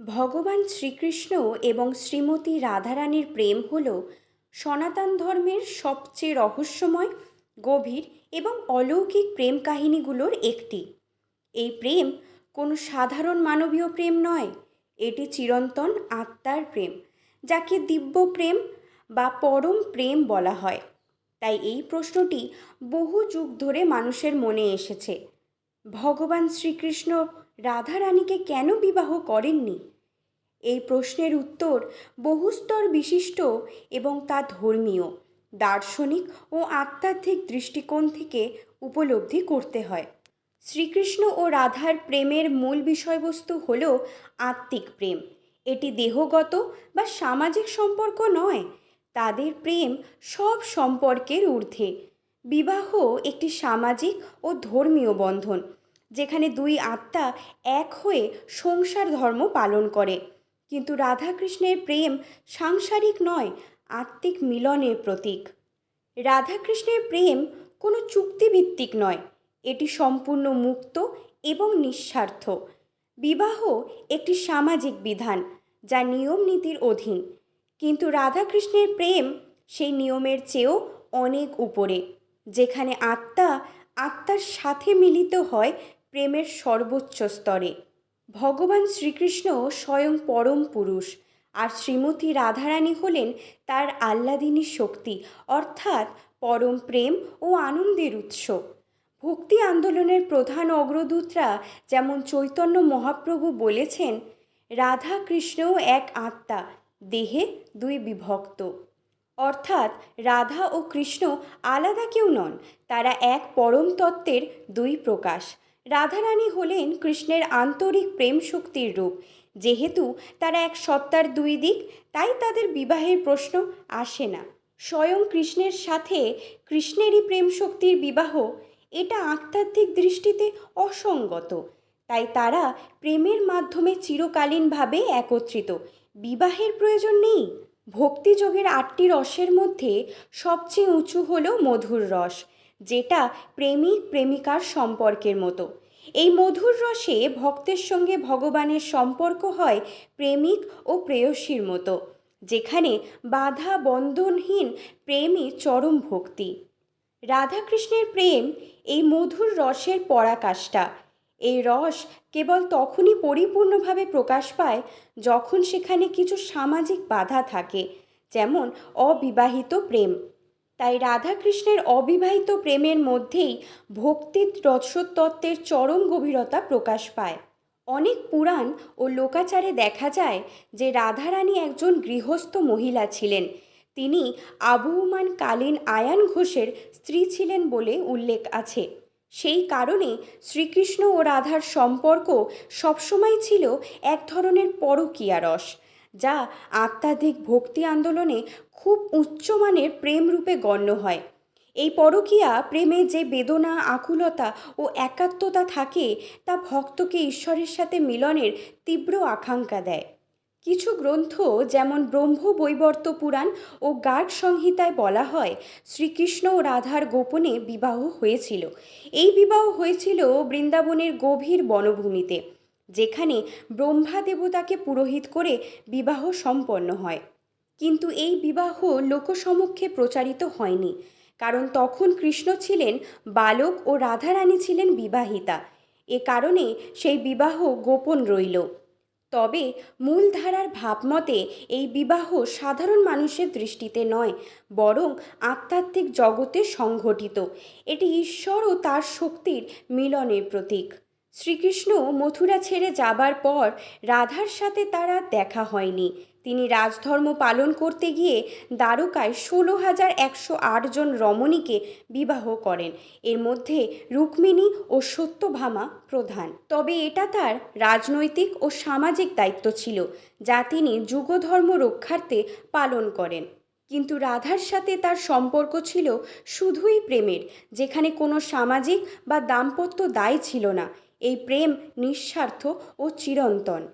ভগবান শ্রীকৃষ্ণ এবং শ্রীমতী রাধারানীর প্রেম হল সনাতন ধর্মের সবচেয়ে রহস্যময়, গভীর এবং অলৌকিক প্রেম কাহিনীগুলোর একটি। এই প্রেম কোনো সাধারণ মানবীয় প্রেম নয়, এটি চিরন্তন আত্মার প্রেম, যাকে দিব্য প্রেম বা পরম প্রেম বলা হয়। তাই এই প্রশ্নটি বহু যুগ ধরে মানুষের মনে এসেছে। ভগবান শ্রীকৃষ্ণ রাধারানীকে কেন বিবাহ করেননি? এই প্রশ্নের উত্তর বহুস্তর বিশিষ্ট এবং তা ধর্মীয়, দার্শনিক ও আধ্যাত্মিক দৃষ্টিকোণ থেকে উপলব্ধি করতে হয়। শ্রীকৃষ্ণ ও রাধার প্রেমের মূল বিষয়বস্তু হল আত্মিক প্রেম। এটি দেহগত বা সামাজিক সম্পর্ক নয়, তাদের প্রেম সব সম্পর্কের ঊর্ধ্বে। বিবাহ একটি সামাজিক ও ধর্মীয় বন্ধন যেখানে দুই আত্মা এক হয়ে সংসার ধর্ম পালন করে। কিন্তু রাধাকৃষ্ণের প্রেম সাংসারিক নয়, আত্মিক মিলনের প্রতীক। রাধাকৃষ্ণের প্রেম কোনো চুক্তিভিত্তিক নয়, এটি সম্পূর্ণ মুক্ত এবং নিঃস্বার্থ। বিবাহ একটি সামাজিক বিধান, যা নিয়ম নীতির অধীন। কিন্তু রাধাকৃষ্ণের প্রেম সেই নিয়মের চেয়েও অনেক উপরে, যেখানে আত্মা আত্মার সাথে মিলিত হয় প্রেমের সর্বোচ্চ স্তরে। ভগবান শ্রীকৃষ্ণ স্বয়ং পরম পুরুষ, আর শ্রীমতী রাধারানী হলেন তার আহ্লাদিনী শক্তি, অর্থাৎ পরম প্রেম ও আনন্দের উৎস। ভক্তি আন্দোলনের প্রধান অগ্রদূতরা যেমন চৈতন্য মহাপ্রভু বলেছেন রাধা কৃষ্ণও এক আত্মা, দেহে দুই বিভক্ত। অর্থাৎ রাধা ও কৃষ্ণ আলাদা কেউ নন, তারা এক পরম তত্ত্বের দুই প্রকাশ। রাধারানী হলেন কৃষ্ণের আন্তরিক প্রেম শক্তির রূপ। যেহেতু তারা এক সত্তার দুই দিক, তাই তাদের বিবাহের প্রশ্ন আসে না। স্বয়ং কৃষ্ণের সাথে কৃষ্ণেরই প্রেম শক্তির বিবাহ, এটা আধ্যাত্মিক দৃষ্টিতে অসঙ্গত। তাই তারা প্রেমের মাধ্যমে চিরকালীনভাবে একত্রিত। বিবাহের প্রয়োজন নেই। ভক্তিযোগের আটটি রসের মধ্যে সবচেয়ে উঁচু হলো মধুর রস। যেটা প্রেমিক প্রেমিকার সম্পর্কের মতো। এই মধুর রসে ভক্তের সঙ্গে ভগবানের সম্পর্ক হয় প্রেমিক ও প্রেয়সীর মতো, যেখানে বাধা বন্ধনহীন প্রেমই চরম ভক্তি। রাধাকৃষ্ণের প্রেম এই মধুর রসের পরাকাষ্ঠা। এই রস কেবল তখনই পরিপূর্ণভাবে প্রকাশ পায় যখন সেখানে কিছু সামাজিক বাধা থাকে, যেমন অবিবাহিত প্রেম। তাই রাধাকৃষ্ণের অবিবাহিত প্রেমের মধ্যেই ভক্তির রসতত্ত্বের চরম গভীরতা প্রকাশ পায়। অনেক পুরাণ ও লোকাচারে দেখা যায় যে রাধারানী একজন গৃহস্থ মহিলা ছিলেন। তিনি আবহমান কালীন আয়ান ঘোষের স্ত্রী ছিলেন বলে উল্লেখ আছে। সেই কারণে শ্রীকৃষ্ণ ও রাধার সম্পর্ক সবসময় ছিল এক ধরনের পরকীয়া রস। যা আত্মাধিক ভক্তি আন্দোলনে খুব উচ্চমানের প্রেম রূপে গণ্য হয়। এই পরকীয়া, প্রেমে যে বেদনা, আকুলতা ও একাত্মতা থাকে, তা ভক্তকে ঈশ্বরের সাথে মিলনের তীব্র আকাঙ্ক্ষা দেয়। কিছু গ্রন্থ যেমন ব্রহ্ম বৈবর্ত পুরাণ ও গার্গ সংহিতায় বলা হয়, শ্রীকৃষ্ণ ও রাধার গোপনে বিবাহ হয়েছিল। এই বিবাহ হয়েছিল বৃন্দাবনের গভীর বনভূমিতে। যেখানে ব্রহ্মা দেবতাকে পুরোহিত করে বিবাহ সম্পন্ন হয়। কিন্তু এই বিবাহ লোকসমক্ষে প্রচারিত হয়নি, কারণ তখন কৃষ্ণ ছিলেন বালক ও রাধারানী ছিলেন বিবাহিতা। এ কারণে সেই বিবাহ গোপন রইল। তবে মূলধারার ভাবমতে এই বিবাহ সাধারণ মানুষের দৃষ্টিতে নয়, বরং আধ্যাত্মিক জগতে সংঘটিত। এটি ঈশ্বর ও তার শক্তির মিলনের প্রতীক। শ্রীকৃষ্ণ মথুরা ছেড়ে যাবার পর রাধার সাথে তারা দেখা হয়নি। তিনি রাজধর্ম পালন করতে গিয়ে দ্বারকায় ষোলো হাজার একশো জন রমণীকে বিবাহ করেন। এর মধ্যে রুক্মিণী ও সত্যভামা প্রধান। তবে এটা তার রাজনৈতিক ও সামাজিক দায়িত্ব ছিল, যা তিনি যুগধর্ম রক্ষার্থে পালন করেন। কিন্তু রাধার সাথে তার সম্পর্ক ছিল শুধুই প্রেমের, যেখানে কোনো সামাজিক বা দাম্পত্য দায় ছিল না। এই প্রেম নিঃস্বার্থ ও চিরন্তন।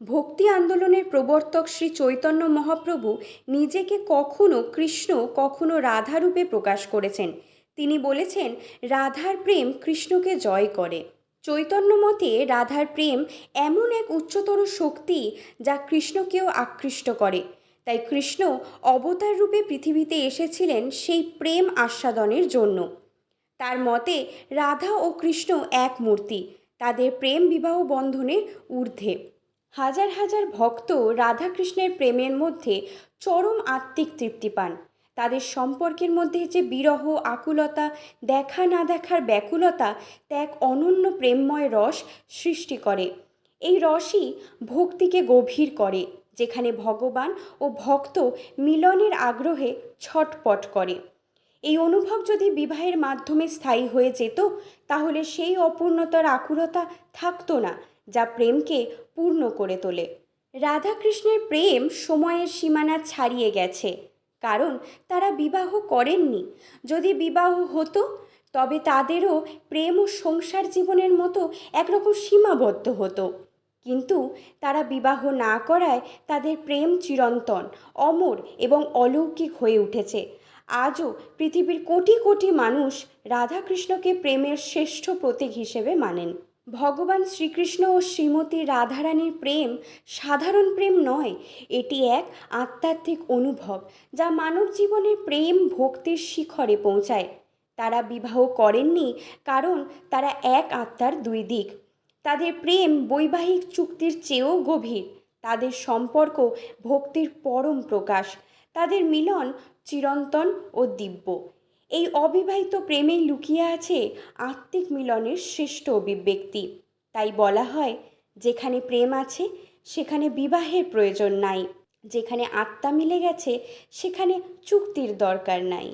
ভক্তি আন্দোলনের প্রবর্তক শ্রী চৈতন্য মহাপ্রভু নিজেকে কখনো কৃষ্ণ, কখনো রাধা রূপে প্রকাশ করেছেন। তিনি বলেছেন, রাধার প্রেম কৃষ্ণকে জয় করে। চৈতন্য মতে রাধার প্রেম এমন এক উচ্চতর শক্তি যা কৃষ্ণকেও আকৃষ্ট করে। তাই কৃষ্ণ অবতার রূপে পৃথিবীতে এসেছিলেন সেই প্রেম আস্বাদনের জন্য। তার মতে রাধা ও কৃষ্ণ এক মূর্তি। তাদের প্রেম বিবাহ বন্ধনের ঊর্ধ্বে। হাজার হাজার ভক্ত রাধাকৃষ্ণের প্রেমের মধ্যে চরম আত্মিক তৃপ্তি পান। তাদের সম্পর্কের মধ্যে যে বিরহ, আকুলতা, দেখা না দেখার ব্যাকুলতা, তা এক অনন্য প্রেমময় রস সৃষ্টি করে। এই রসই ভক্তিকে গভীর করে, যেখানে ভগবান ও ভক্ত মিলনের আগ্রহে ছটপট করে। এই অনুভব যদি বিবাহের মাধ্যমে স্থায়ী হয়ে যেত, তাহলে সেই অপূর্ণতার আকুলতা থাকতো না, যা প্রেমকে পূর্ণ করে তোলে। রাধাকৃষ্ণের প্রেম সময়ের সীমানা ছাড়িয়ে গেছে, কারণ তারা বিবাহ করেননি। যদি বিবাহ হতো, তবে তাদেরও প্রেম ও সংসার জীবনের মতো একরকম সীমাবদ্ধ হতো। কিন্তু তারা বিবাহ না করায় তাদের প্রেম চিরন্তন, অমর এবং অলৌকিক হয়ে উঠেছে। আজও পৃথিবীর কোটি কোটি মানুষ রাধাকৃষ্ণকে প্রেমের শ্রেষ্ঠ প্রতীক হিসেবে মানেন। ভগবান শ্রীকৃষ্ণ ও শ্রীমতী রাধারানীর প্রেম সাধারণ প্রেম নয়, এটি এক আধ্যাত্মিক অনুভব যা মানব জীবনের প্রেম ভক্তির শিখরে পৌঁছায়। তারা বিবাহ করেননি, কারণ তারা এক আত্মার দুই দিক। তাদের প্রেম বৈবাহিক চুক্তির চেয়েও গভীর। তাদের সম্পর্ক ভক্তির পরম প্রকাশ। তাদের মিলন চিরন্তন ও দিব্য। এই অবিবাহিত প্রেমেই লুকিয়ে আছে আত্মিক মিলনের শ্রেষ্ঠ অভিব্যক্তি। তাই বলা হয়, যেখানে প্রেম আছে, সেখানে বিবাহের প্রয়োজন নাই। যেখানে আত্মা মিলে গেছে, সেখানে চুক্তির দরকার নাই।